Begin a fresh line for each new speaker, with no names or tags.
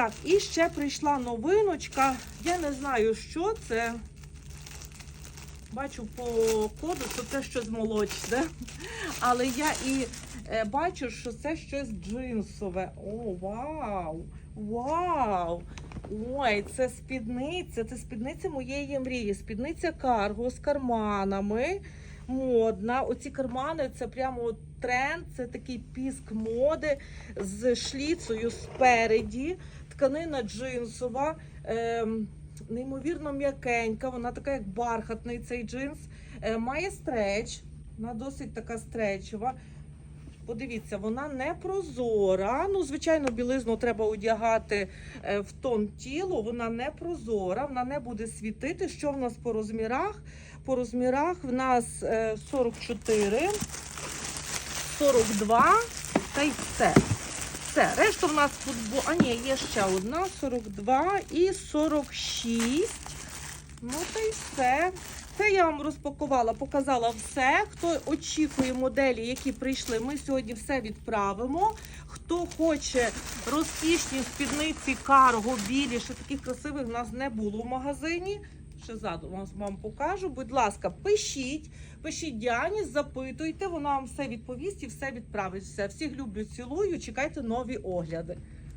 Так, і ще прийшла новиночка. Я не знаю, що це. Бачу по коду, що це щось молочне. Але я і е, бачу, що це щось джинсове. О, вау! Вау! Ой, це спідниця, це спідниця моєї мрії. Спідниця карго з карманами. Модна. Оці кармани це прямо тренд, це такий піск моди з шліцею спереді. Тканина джинсова, ем, неймовірно м'якенька, вона така, як бархатний цей джинс. Е, має стреч, вона досить така стречова. Подивіться, вона не прозора. Ну, звичайно, білизну треба одягати е, в тон тілу. Вона не прозора, вона не буде світити. Що в нас по розмірах? По розмірах в нас е, 44, 42 та й все. Все, решта в нас футбол. А ні, є ще одна 42 і 46. Ну та й все. Це я вам розпакувала, показала все. Хто очікує моделі, які прийшли, ми сьогодні все відправимо. Хто хоче розкішні спідниці, карго, білі, ще таких красивих в нас не було в магазині. Ще ззаду вам, вам покажу. Будь ласка, пишіть, пишіть Діані, запитуйте, вона вам все відповість і все відправить. Все. Всіх люблю, цілую. Чекайте нові огляди.